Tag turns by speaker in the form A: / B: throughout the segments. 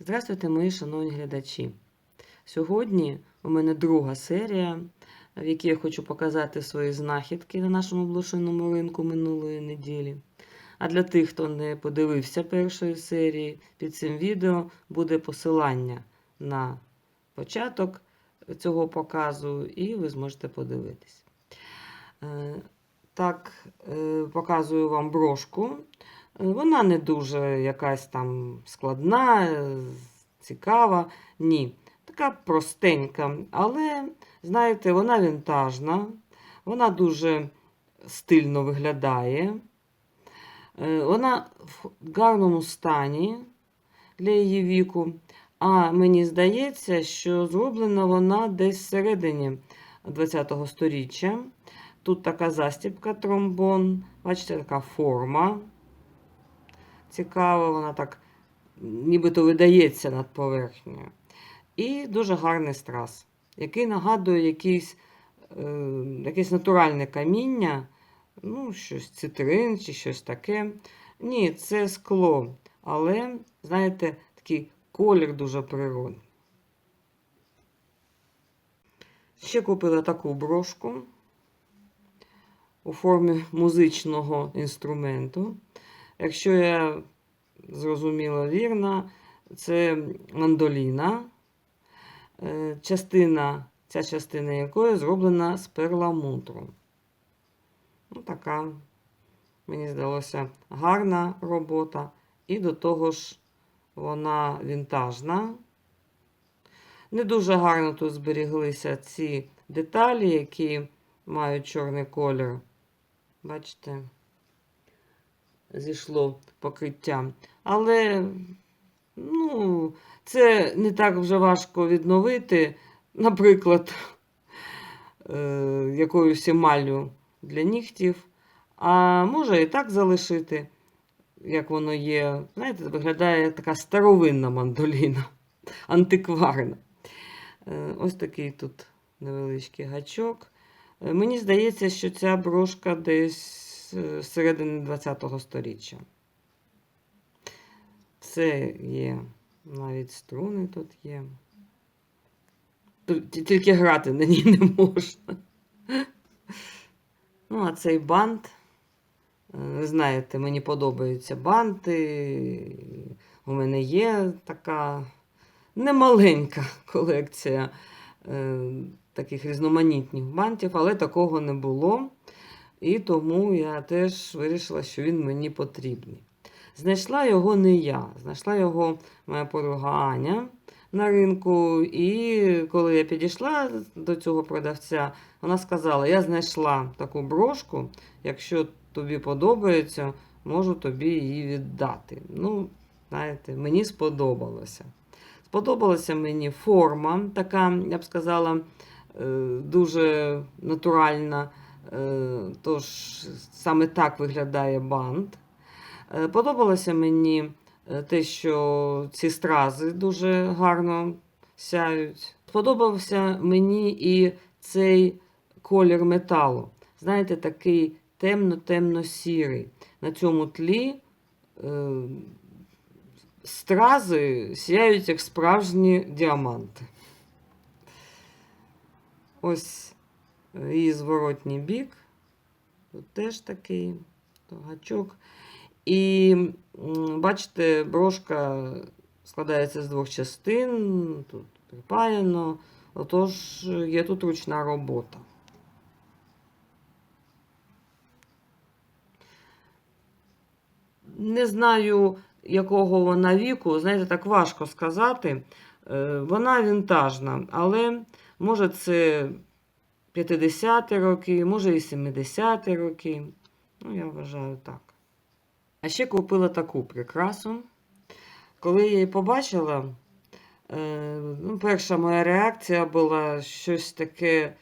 A: Здравствуйте, мої шановні глядачі. Сьогодні у мене друга серія, в якій я хочу показати свої знахідки на нашому блошиному ринку минулої неділі. А для тих, хто не подивився першої серії, під цим відео буде посилання на початок цього показу, і ви зможете подивитись. Е, Так, е, показую вам брошку. Вона не дуже якась там складна, цікава. Ні. Така простенька, але, знаєте, вона вінтажна, вона дуже стильно виглядає. Е, Вона в гарному стані для її віку. А мені здається, що зроблена вона десь всередині ХХ століття. Тут така застібка тромбон, бачите, така форма. Цікава, вона так нібито видається над поверхнею. І дуже гарний страз, який нагадує якийсь, е, якесь натуральне каміння, ну, щось цитрин чи щось таке. Ні, це скло, але, знаєте, такий колір дуже природний. Ще купила таку брошку у формі музичного інструменту. Якщо я зрозуміла вірно, це мандоліна, е, частина, ця частина якої зроблена з перламутру. Ну, така, мені здалося, гарна робота. І до того ж, вона вінтажна. Не дуже гарно тут зберіглися ці деталі, які мають чорний колір. Бачите, зійшло покриття. Але, ну, це не так вже важко відновити, наприклад, е, якоюсь емаллю для нігтів. А може і так залишити, як воно є. Знаєте, виглядає така старовинна мандоліна, антикварна. Е, Ось такий тут невеличкий гачок. Е, Мені здається, що ця брошка десь з середини ХХ століття. Це є, навіть струни тут є. Тільки грати на ній не можна. Ну, а цей бант, е, ви знаєте, мені подобаються банти. У мене є така немаленька колекція е, таких різноманітних бантів, але такого не було. І тому я теж вирішила, що він мені потрібний. Знайшла його не я, знайшла його моя подруга Аня на ринку. І коли я підійшла до цього продавця, вона сказала: Я знайшла таку брошку, якщо тобі подобається, можу тобі її віддати. Ну, знаєте, мені сподобалося. Сподобалася мені форма, така, я б сказала, е, дуже натуральна. Е, Тож саме так виглядає бант. Е, Подобалося мені е, те, що ці стрази дуже гарно сяють. Сподобався мені і цей колір металу. Знаєте, такий темно-темно-сірий. На цьому тлі е, стрази сяють як справжні діаманти. Ось її зворотній бік. Тут теж такий гачок. І бачите, брошка складається з двох частин, тут припаяно. Отож, є тут ручна робота. Не знаю, якого вона віку, знаєте, так важко сказати. Е, Вона вінтажна, але може це 50-ті роки, може і 70-ті роки. Ну, я вважаю так. А ще купила таку прикрасу. Коли я її побачила, е, ну, перша моя реакція була щось таке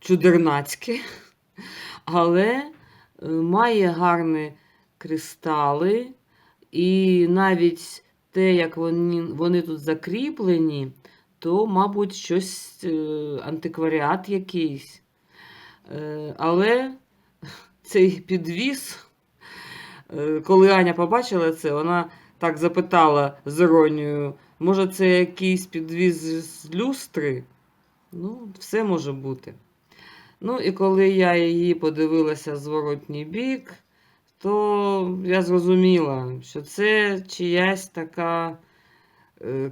A: чудернацьке, але е, має гарні кристали, і навіть те, як вони, вони тут закріплені, то, мабуть, щось е, антикваріат якийсь. Е, але цей підвіз, е, коли Аня побачила це, вона так запитала з іронією: Може, це якийсь підвіз з люстри? Ну, все може бути. Ну, і коли я її подивилася зворотній бік, то я зрозуміла, що це чиясь така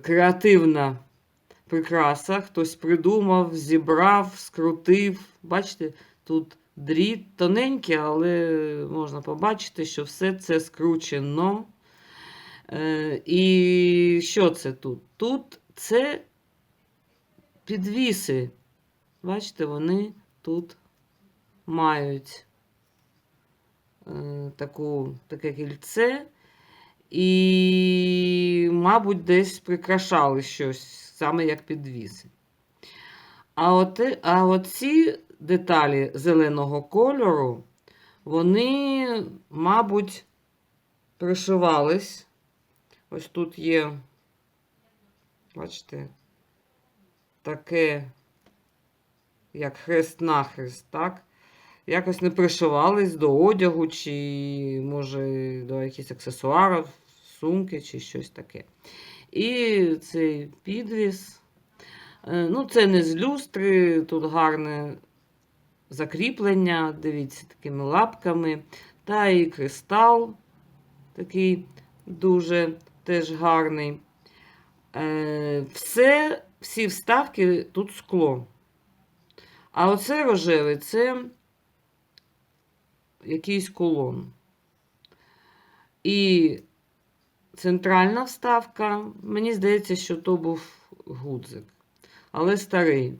A: креативна прикраса. Хтось придумав, зібрав, скрутив. Бачите, тут дріт тоненький, але можна побачити, що все це скручено. Е, і що це тут? Тут це підвіси. Бачите, вони тут мають е, таку, таке кільце. І, мабуть, десь прикрашали щось, саме як підвіси. А, от, а оці деталі зеленого кольору, вони, мабуть, пришивались. Ось тут є, бачите, таке, як хрест-нахрест, так? Якось не пришивались до одягу, чи, може, до якихось аксесуарів, сумки, чи щось таке. І цей підвіс. е, Ну, це не з люстри, тут гарне закріплення, дивіться, такими лапками. Та і кристал такий дуже теж гарний. Е, Все, всі вставки тут скло. А оце рожевий це якийсь кулон. І центральна вставка, мені здається, що то був гудзик. Але старий.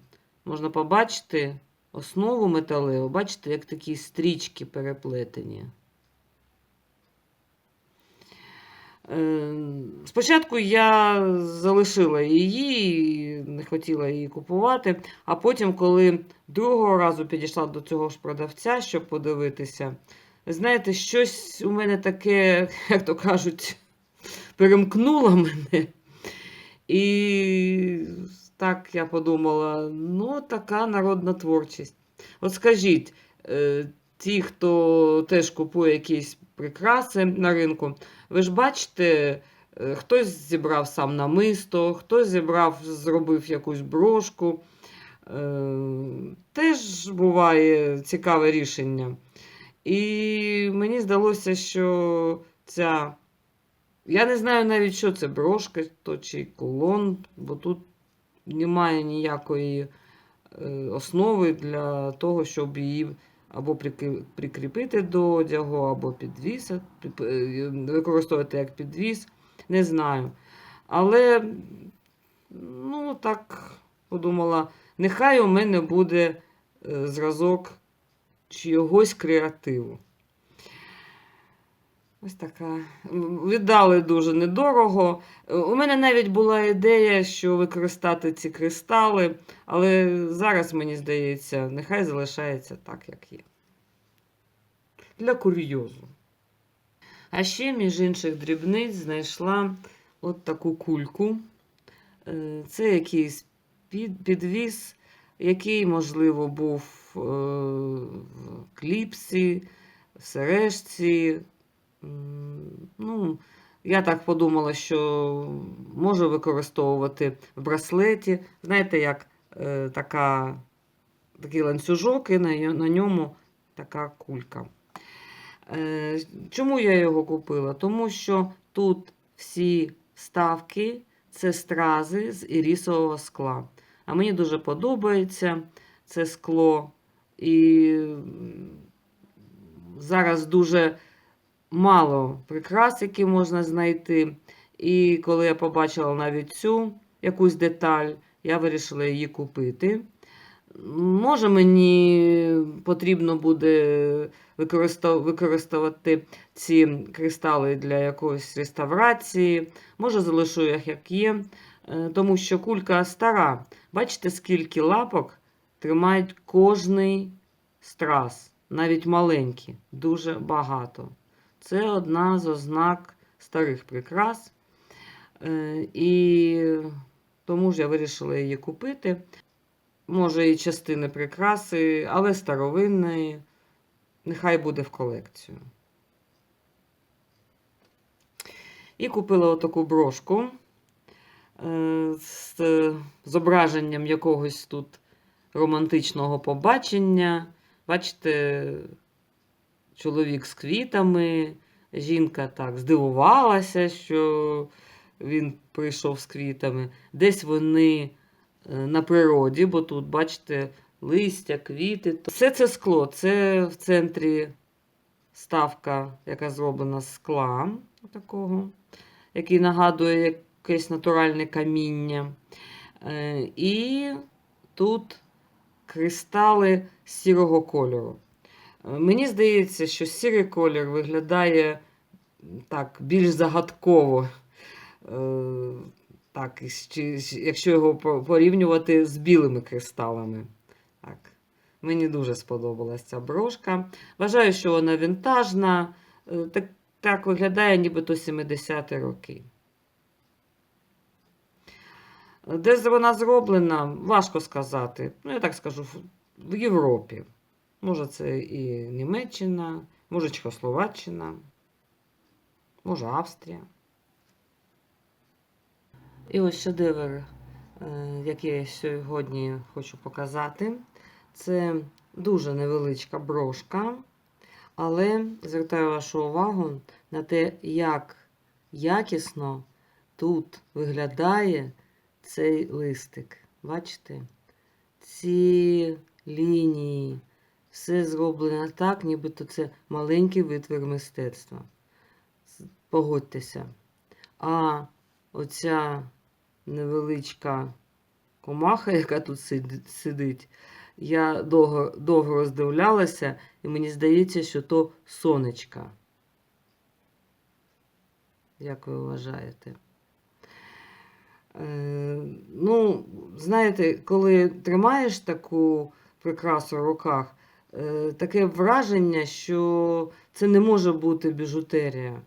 A: Можна побачити основу металеву, бачите, як такі стрічки переплетені. Е, Спочатку я залишила її, не хотіла її купувати, а потім, коли другого разу підійшла до цього ж продавця, щоб подивитися, знаєте, щось у мене таке, як то кажуть, перемкнуло мене. І так я подумала: ну, така народна творчість. От скажіть, е, ті, хто теж купує якісь прикраси на ринку, ви ж бачите, е, хтось зібрав сам намисто, хтось зібрав, зробив якусь брошку. Е, Теж буває цікаве рішення. І мені здалося, що ця. Я не знаю навіть, що це брошка то чи кулон, бо тут немає ніякої е, основи для того, щоб її або прикріпити до одягу, або підвісити, використовувати як підвіс. Не знаю. Але, ну, так подумала, нехай у мене буде е, зразок чогось креативу. Ось така. Віддали дуже недорого. Е, У мене навіть була ідея, що використати ці кристали, але зараз, мені здається, нехай залишається так, як є. Для курйозу. А ще, між інших дрібниць, знайшла от таку кульку. Е, Це якийсь під, підвіз, який, можливо, був е, в кліпсі, в сережці. Ну, я так подумала, що можу використовувати в браслеті. Знаєте, як е, така, такий ланцюжок, і на, на ньому така кулька. Е, чому я його купила? Тому що тут всі ставки це стрази з ірісового скла. А мені дуже подобається це скло. І зараз дуже мало прикрас, які можна знайти. І коли я побачила навіть цю якусь деталь, я вирішила її купити. Може, мені потрібно буде використовувати ці кристали для якоїсь реставрації. Може, залишу їх як є, е, тому що кулька стара. Бачите, скільки лапок тримають кожний страз, навіть маленькі, дуже багато. Це одна з ознак старих прикрас. Е, І тому ж я вирішила її купити. Може, і частини прикраси, але старовинної. Нехай буде в колекцію. І купила отаку брошку. е, з зображенням якогось тут романтичного побачення. Бачите, чоловік з квітами. Жінка так здивувалася, що він прийшов з квітами. Десь вони е, на природі, бо тут, бачите, листя, квіти. Все це скло. Це в центрі ставка, яка зроблена з скла, такого, який нагадує якесь натуральне каміння. Е, І тут кристали сірого кольору. Мені здається, що сірий колір виглядає так, більш загадково. Е, Так, якщо його порівнювати з білими кристалами. Так. Мені дуже сподобалась ця брошка. Вважаю, що вона вінтажна. Е, Так, так виглядає нібито 70-ті роки. Де вона зроблена, важко сказати. Ну, я так скажу, в Європі. Може, це і Німеччина, може Чехословаччина, може Австрія. І ось шедевр, е, який я сьогодні хочу показати. Це дуже невеличка брошка, але звертаю вашу увагу на те, як якісно тут виглядає цей листик. Бачите? Ці лінії, все зроблено так, нібито це маленький витвір мистецтва. Погодьтеся. А оця невеличка комаха, яка тут сидить, я довго, довго роздивлялася, і мені здається, що то сонечка. Як ви вважаєте? Е, ну, знаєте, коли тримаєш таку прикрасу в руках, таке враження, що це не може бути біжутерія,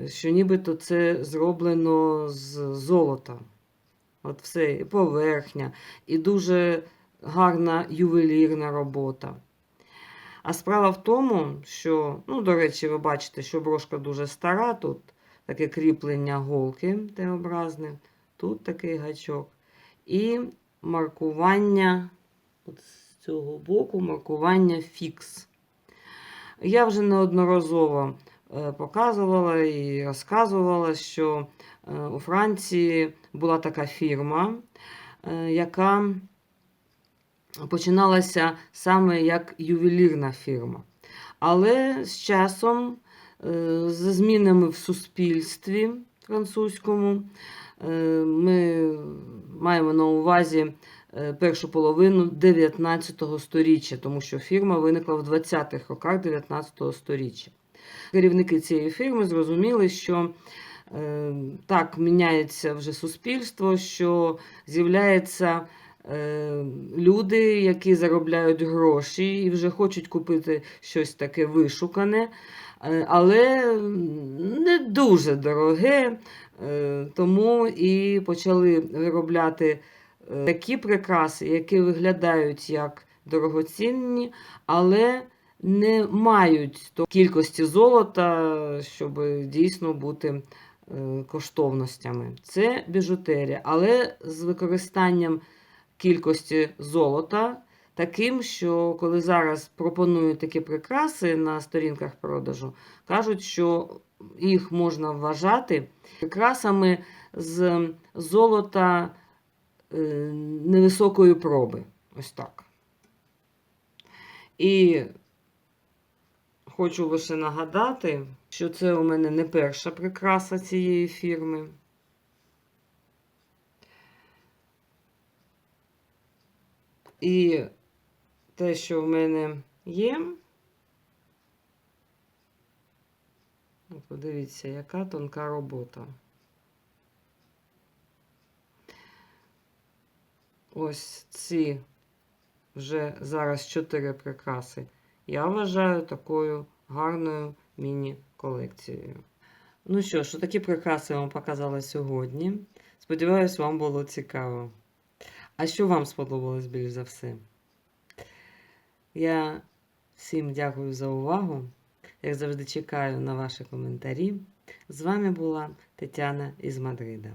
A: е, що нібито це зроблено з золота. От все, і поверхня, і дуже гарна ювелірна робота. А справа в тому, що, ну, до речі, ви бачите, що брошка дуже стара, тут таке кріплення голки Т-образне, тут такий гачок. І маркування цього боку маркування фікс. Я вже неодноразово е, показувала і розказувала, що е, у Франції була така фірма, е, яка починалася саме як ювелірна фірма. Але з часом, з змінами в суспільстві французькому, ми маємо на увазі першу половину 19 століття, тому що фірма виникла в 20-х роках 19 століття. Керівники цієї фірми зрозуміли, що е, так міняється вже суспільство, що з'являється е, люди, які заробляють гроші і вже хочуть купити щось таке вишукане, е, але не дуже дороге, е, тому і почали виробляти е, такі прикраси, які виглядають як дорогоцінні, але не мають то кількості золота, щоб дійсно бути е, коштовностями. Це біжутерія, але з використанням кількості золота, таким, що коли зараз пропонують такі прикраси на сторінках продажу, кажуть, що їх можна вважати прикрасами з золота е, невисокої проби. Ось так. І хочу лише нагадати, що це у мене не перша прикраса цієї фірми. І те, що в мене є. От Подивіться, яка тонка робота. Ось ці вже зараз чотири прикраси. Я вважаю такою гарною міні-колекцією. Ну що ж, такі прикраси я вам показала сьогодні. Сподіваюсь, вам було цікаво. А що вам сподобалось більш за все? Я всім дякую за увагу. Як завжди, чекаю на ваші коментарі. З вами була Тетяна із Мадрида.